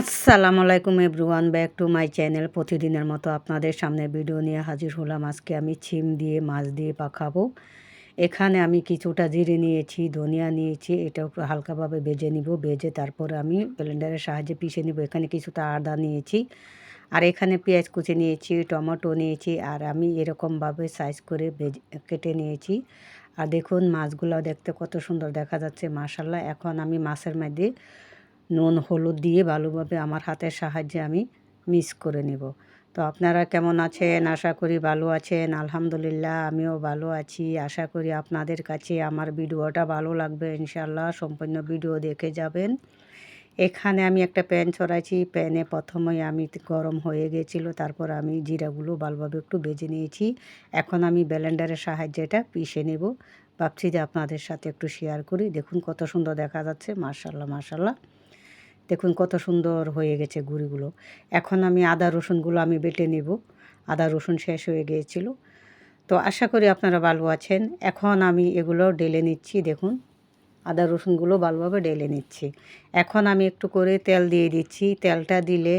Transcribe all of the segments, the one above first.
আসসালামু আলাইকুম everyone, back to my channel প্রতিদিনের মতো আপনাদের সামনে ভিডিও নিয়ে হাজির হলাম। আজকে আমি ছিম দিয়ে, মাছ দিয়ে পাখাবো এখানে আমি কিছুটা জিরে নিয়েছি, ধনিয়া নিয়েছি, এটা একটু হালকাভাবে বেজে নিব। বেজে তারপর আমি ব্লেন্ডারের সাহায্যে পিষে নিব। এখানে কিছুটা আদা নিয়েছি, আর এখানে পেঁয়াজ কুচি নিয়েছি, টমেটো নিয়েছি, আর আমি এরকমভাবে সাইজ করে বেজে কেটে নিয়েছি। আর দেখুন, মাছগুলো দেখতে কত সুন্দর দেখা যাচ্ছে মাশাল্লাহ এখন আমি মাছের মধ্যে নুন, হলুদ দিয়ে ভালোভাবে আমার হাতের সাহায্যে আমি মিক্স করে নেব। তো আপনারা কেমন আছেন? আশা করি ভালো আছেন। আলহামদুলিল্লাহ, আমিও ভালো আছি। আশা করি আপনাদের কাছে আমার ভিডিওটা ভালো লাগবে। ইনশাল্লাহ সম্পূর্ণ ভিডিও দেখে যাবেন। এখানে আমি একটা প্যান ছড়াইছি। প্যানে প্রথমেই আমি গরম হয়ে গেছিল। তারপর আমি জিরাগুলো ভালোভাবে একটু বেজে নিয়েছি। এখন আমি ব্লেন্ডারের সাহায্যে এটা পিষে নেব। ভাবছি যে আপনাদের সাথে একটু শেয়ার করি। দেখুন কত সুন্দর দেখা যাচ্ছে। মার্শাল্লাহ মার্শাল্লাহ দেখুন কত সুন্দর হয়ে গেছে গুঁড়িগুলো। এখন আমি আদা রসুনগুলো আমি বেটে নেব। আদা রসুন শেষ হয়ে গিয়েছিল। তো আশা করি আপনারা ভালো আছেন। এখন আমি এগুলো ডেলে নিচ্ছি, দেখুন। আদা রসুনগুলো ভালোভাবে ডেলে নিচ্ছি। এখন আমি একটু করে তেল দিয়ে দিচ্ছি। তেলটা দিলে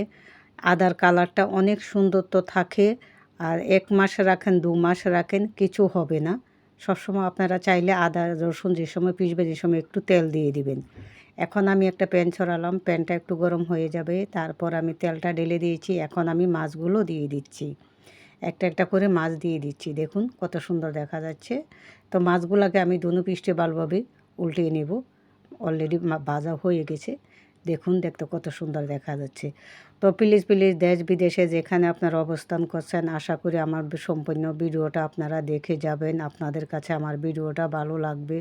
আদার কালারটা অনেক সুন্দর তো থাকে। আর এক মাস রাখেন, দু মাস রাখেন, কিছু হবে না। সবসময় আপনারা চাইলে আদা রসুন যে সময় পিসবে, যে সময় একটু তেল দিয়ে দিবেন। এখন আমি একটা প্যান ছড়ালাম, প্যানটা একটু গরম হয়ে যাবে, তারপর আমি তেলটা ঢেলে দিয়েছি, এখন আমি মাছগুলো দিয়ে দিচ্ছি। একটা একটা করে মাছ দিয়ে দিচ্ছি, দেখুন কত সুন্দর দেখা যাচ্ছে। তো মাছগুলোকে আমি দুনো পিষ্টে ভালোভাবে উল্টিয়ে নেব অলরেডি ভাজা হয়ে গেছে। দেখুন, দেখতে কত সুন্দর দেখা যাচ্ছে। তো প্লিজ প্লিজ দেশ বিদেশে যেখানে আপনারা অবস্থান করছেন, আশা করি আমার সম্পূর্ণ ভিডিওটা আপনারা দেখে যাবেন, আপনাদের কাছে আমার ভিডিওটা ভালো লাগবে।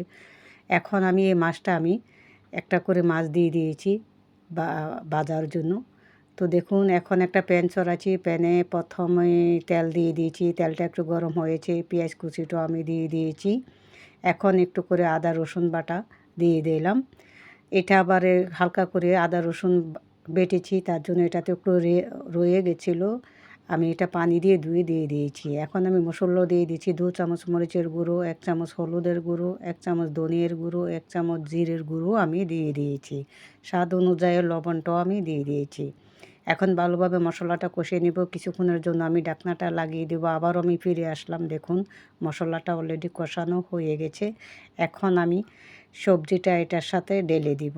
এখন আমি এই মাছটা আমি একটা করে মাছ দিয়ে দিয়েছি বা, বাজার জন্য। তো দেখুন, এখন একটা প্যান চড়াচ্ছি প্যানে প্রথমে তেল দিয়ে দিয়েছি, তেলটা একটু গরম হয়েছে, পেঁয়াজ কুচিটাও আমি দিয়ে দিয়েছি। এখন একটু করে আদা, রসুন বাটা দিয়ে দিলাম। এটা আবার হালকা করে আদা, রসুন বেটেছি, তার জন্য এটাতে একটু রয়ে গেছিল। আমি এটা পানি দিয়ে ধুয়ে দিয়ে দিয়েছি। এখন আমি মশলা দিয়ে দিয়েছি দু চামচ মরিচের গুঁড়ো, এক চামচ হলুদের গুঁড়ো, এক চামচ ধনিয়ার গুঁড়ো, এক চামচ জিরের গুঁড়ো আমি দিয়ে দিয়েছি। স্বাদ অনুযায়ী লবণটাও আমি দিয়ে দিয়েছি। এখন ভালোভাবে মশলাটা কষিয়ে নিব। কিছুক্ষণের জন্য আমি ডাকনাটা লাগিয়ে দেবো। আবারও আমি ফিরে আসলাম। দেখুন মশলাটা অলরেডি কষানো হয়ে গেছে। এখন আমি সবজিটা এটার সাথে ডেলে দিব।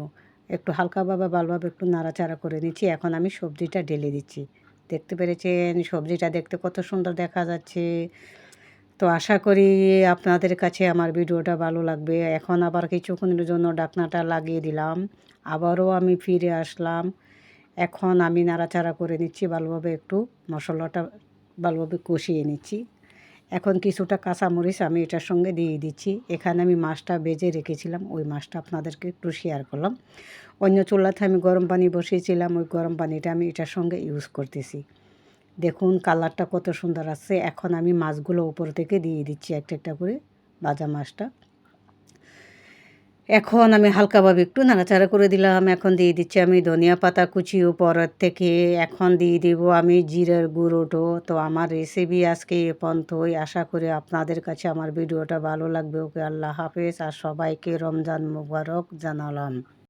একটু হালকাভাবে, ভালোভাবে একটু নাড়াচাড়া করে নিচ্ছি। এখন আমি সবজিটা ডেলে দিচ্ছি। দেখতে পেরেছেন, সবজিটা দেখতে কত সুন্দর দেখা যাচ্ছে। তো আশা করি আপনাদের কাছে আমার ভিডিওটা ভালো লাগবে। এখন আবার কিছুক্ষণের জন্য ডাকনাটা লাগিয়ে দিলাম। আবারও আমি ফিরে আসলাম। এখন আমি নাড়াচাড়া করে নিচ্ছি, ভালোভাবে একটু মশলাটা ভালোভাবে কষিয়ে নিচ্ছি। এখন কিছুটা কাঁচামরিচ আমি এটার সঙ্গে দিয়ে দিচ্ছি। এখানে আমি মাছটা বেজে রেখেছিলাম, ওই মাছটা আপনাদেরকে একটু শেয়ার করলাম। অন্য চুলাতে আমি গরম পানি বসিয়েছিলাম, ওই গরম পানিটা আমি এটার সঙ্গে ইউজ করতেছি। দেখুন কালারটা কত সুন্দর আসছে। এখন আমি মাছগুলো উপর থেকে দিয়ে দিচ্ছি একটা একটা করে বাজা মাছটা। এখন আমি হালকাভাবে একটু নাড়াচাড়া করে দিলাম, এখন দিয়ে দিচ্ছি আমি ধনিয়া পাতা কুচি উপরের থেকে, এখন দিয়ে দেবো আমি জিরের গুঁড়োটো। তো আমার রেসিপি আজকে এ পন্থই আশা করি আপনাদের কাছে আমার ভিডিওটা ভালো লাগবে। ওকে আল্লাহ হাফেজ, আর সবাইকে রমজান মুবারক জানালাম।